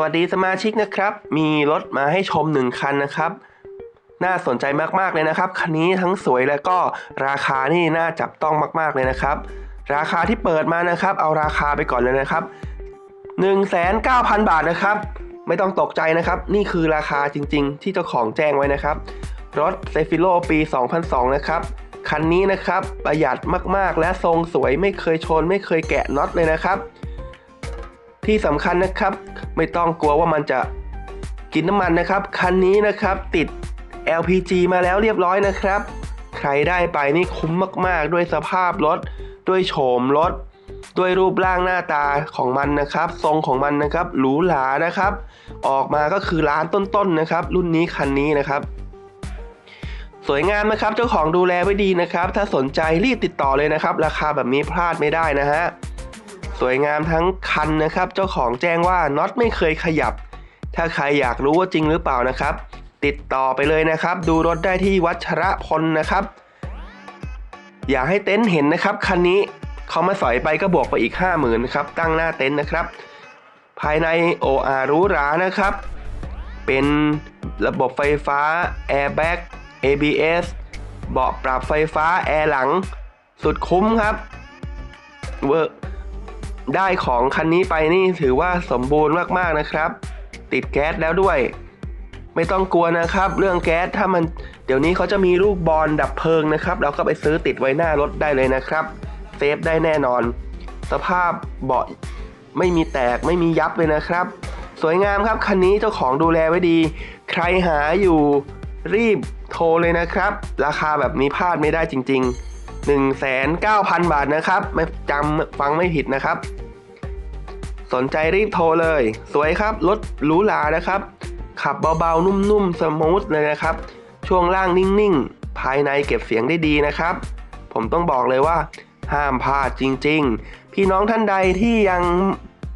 วัสดีสมาชิกนะครับ มีรถมาให้ชมหนึ่งคันนะครับ น่าสนใจมากๆเลยนะครับ คันนี้ทั้งสวยและก็ราคานี่น่าจับต้องมาก ๆเลยนะครับ ราคาที่เปิดมานะครับ เอาราคาไปก่อนเลยนะครับ 19,000 บาทนะครับ ไม่ต้องตกใจนะครับ นี่คือราคาจริง ๆ ที่เจ้าของแจ้งไว้นะครับ รถเซฟิโลปี 2002 นะครับคันนี้นะครับประหยัดมากๆ และทรงสวยไม่เคยชน ไม่เคยแกะน็อตเลยนะครับ ที่สำคัญนะครับ ไม่ต้องกลัวว่ามันจะกินน้ำมันนะครับ คันนี้นะครับติด LPG มาแล้วเรียบร้อยนะครับ ใครได้ไปนี่คุ้มมาก ๆ ด้วยสภาพรถ ด้วยโฉมรถ ด้วยรูปร่างหน้าตาของมันนะครับ ทรงของมันนะครับหรูหรานะครับ ออกมาก็คือร้านต้นๆนะครับ รุ่นนี้คันนี้นะครับ สวยงามนะครับเจ้าของดูแลไว้ดีนะครับ ถ้าสนใจรีบติดต่อเลยนะครับ ราคาแบบนี้พลาดไม่ได้นะฮะ สวยงามทั้งคันนะครับ เจ้าของแจ้งว่าน็อตไม่เคยขยับ ถ้าใครอยากรู้ว่าจริงหรือเปล่านะครับ ติดต่อไปเลยนะครับ ดูรถได้ที่วัชระพลนะครับ อยากให้เต็นท์เห็นนะครับคันนี้เขามาสอยไปก็บวกไปอีก 5 0,000นะครับ ตั้งหน้าเต็นท์นะครับ ภายใน OR หรู้รานะครับ เป็นระบบไฟฟ้า Airbag ABS เบาะปรับไฟฟ้าแอร์หลัง สุดคุ้มครับเวอร์ ได้ของคันนี้ไปนี่ถือว่าสมบูรณ์มากๆนะครับ ติดแก๊สแล้วด้วย ไม่ต้องกลัวนะครับ เรื่องแก๊สถ้ามันเดี๋ยวนี้เขาจะมีลูกบอลดับเพลิงนะครับ เราก็ไปซื้อติดไว้หน้ารถได้เลยนะครับ เซฟได้แน่นอน สภาพเบาะไม่มีแตกไม่มียับเลยนะครับ สวยงามครับคันนี้เจ้าของดูแลไว้ดี ใครหาอยู่รีบโทรเลยนะครับ ราคาแบบนี้พลาดไม่ได้จริง ๆ 19,000 บาทนะครับ ไม่จำฟังไม่ผิดนะครับ สนใจรีบโทรเลย สวยครับ รถหรูหรานะครับ ขับเบาๆ นุ่มๆ สมูทเลยนะครับ ช่วงล่างนิ่งๆ ภายในเก็บเสียงได้ดีนะครับ ผมต้องบอกเลยว่า ห้ามพลาดจริงๆ พี่น้องท่านใดที่ยัง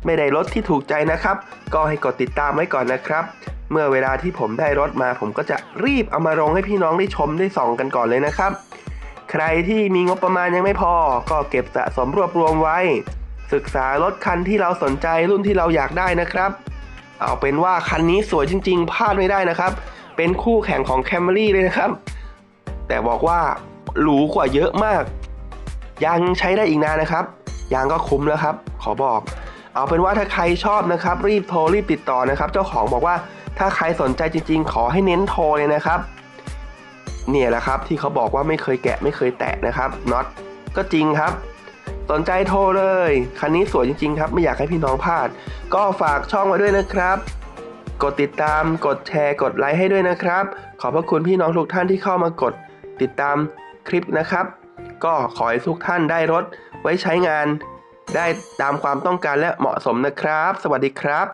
ไม่ได้รถที่ถูกใจนะครับ ก็ให้กดติดตามไว้ก่อนนะครับ เมื่อเวลาที่ผมได้รถมา ผมก็จะรีบเอามาลงให้พี่น้องได้ชมได้ส่องกันก่อนเลยนะครับ ใครที่มีงบประมาณยังไม่พอ ก็เก็บสะสมรวบรวมไว้ ศึกษารถคันที่เราสนใจรุ่นที่เราอยากได้นะครับ เอาเป็นว่าคันนี้สวยจริง ๆพลาดไม่ได้นะครับ เป็นคู่แข่งของ Camry เลยนะครับ แต่บอกว่าหรูกว่าเยอะมาก ยังใช้ได้อีกนานนะครับ ยางก็คุ้มแล้วครับ ขอบอก เอาเป็นว่าถ้าใครชอบนะครับ รีบโทรรีบติดต่อนะครับ เจ้าของบอกว่าถ้าใครสนใจจริง ๆ ขอให้เน้นโทรเลยนะครับ เนี่ยแหละครับที่เขาบอกว่าไม่เคยแกะไม่เคยแตะนะครับน็อตก็จริงครับสนใจโทรเลย คันนี้สวยจริง ๆ ครับ ไม่อยากให้พี่น้องพลาด ก็ฝากช่องไว้ด้วยนะครับ กดติดตาม กดแชร์ กดไลค์ให้ด้วยนะครับ ขอบพระคุณพี่น้องทุกท่านที่เข้ามากดติดตามคลิปนะครับ ก็ขอให้ทุกท่านได้รถไว้ใช้งาน ได้ตามความต้องการและเหมาะสมนะครับ สวัสดีครับ